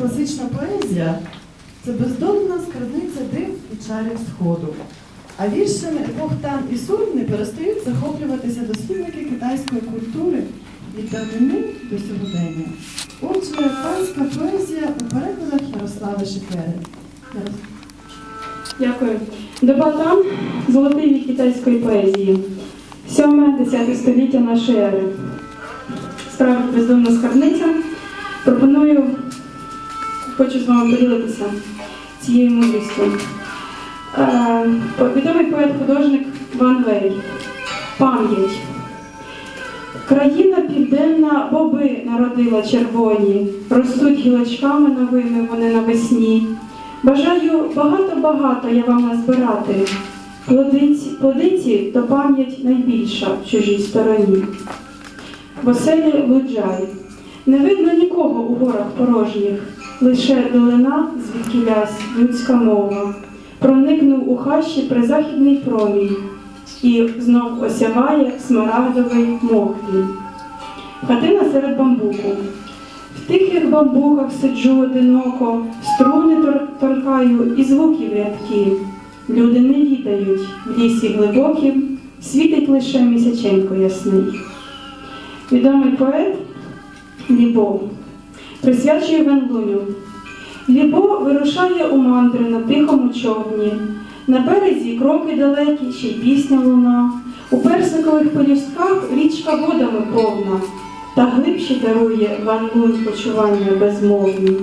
класична поезія це бездонна скарбниця див і чарів Сходу. А віршами епох Тан і Сун не перестають захоплюватися дослідники китайської культури від давнини до сьогодення. Отже, панська поезія у перекладах Ярослава Шикери. Дякую. Доба Тан – золотий вік китайської поезії. 7-10 століття нашої ери. Справді бездомна скарбниця. Пропоную, хочу з вами поділитися цією мудрістю. Е, відомий поет-художник Ван Вей. Пам'ять. Країна південна боби народила червоні, ростуть гілочками новими вони навесні. Бажаю багато-багато я вам назбирати. Плодиці, плодиці то пам'ять найбільша в чужій стороні. В оселі луджай. Не видно нікого у горах порожніх, лише долина, звідки ляс, людська мова. Проникнув у хащі призахідний промінь і знов осяває смарагдовий мохвій. Хатина серед бамбуку. В тихих бамбуках сиджу одиноко, струни торкаю і звуків рядки. Люди не відають, в лісі глибокім світить лише місяченько ясний. Відомий поет Лібо присвячує Венлуню. Лібо вирушає у мандри на тихому човні. На березі кроки далекі, ще й пісня луна. У персикових полюстках річка водами повна, та глибші дарує Ван Лунь почування безмовні.